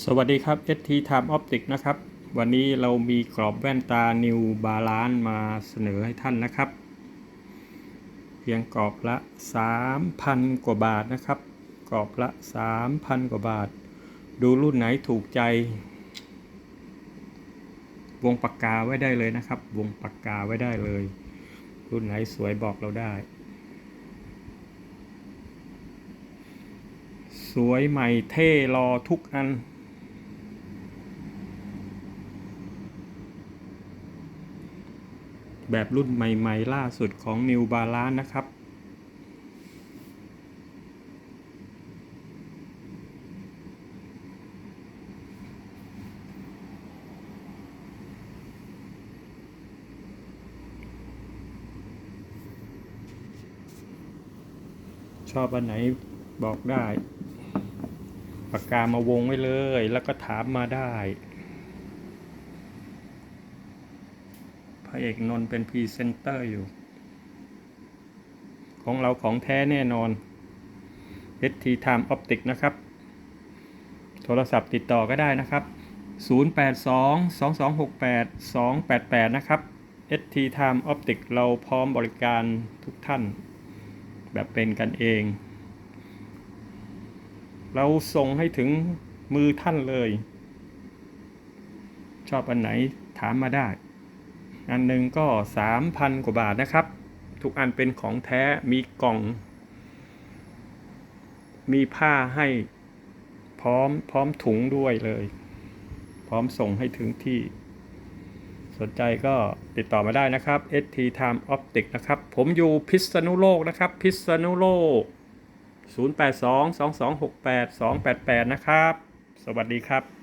สวัสดีครับ ST Time Optic นะครับ วันนี้เรามีกรอบแว่นตา New Balance มาเสนอให้ท่านนะครับ เพียงกรอบละ 3,000 กว่าบาทนะครับ กรอบละ 3,000 กว่าบาท ดูรุ่นไหนถูกใจ วงปากกาไว้ได้เลยนะครับ วงปากกาไว้ได้เลย รุ่นไหนสวยบอกเราได้สวยใหม่เท่รอทุกอัน แบบรุ่นใหม่ๆ ล่าสุดของ New Balance นะครับ ชอบอันไหนบอกได้ ปากกามาวงไว้เลย แล้วก็ถามมาได้ ระเอกนนเป็นพรีเซนเตอร์อยู่ ของเราของแท้แน่นอน ST Time Optic นะครับ โทรศัพท์ติดต่อก็ได้นะครับ 082 2268 288 นะครับ ST Time Optic เราพร้อมบริการทุกท่าน แบบเป็นกันเอง เราส่งให้ถึงมือท่านเลย ชอบอันไหนถามมาได้ อันหนึ่งก็ 3,000 กว่าบาทนะครับ ทุกอันเป็นของแท้มีกล่อง มีผ้าให้พร้อมพร้อมถุงด้วยเลย พร้อมส่งให้ถึงที่ สนใจก็ติดต่อมาได้นะครับ ST Time Optic นะครับ ผมอยู่พิษณุโลกนะครับ พิษณุโลก 082 2268 288 นะครับ สวัสดีครับ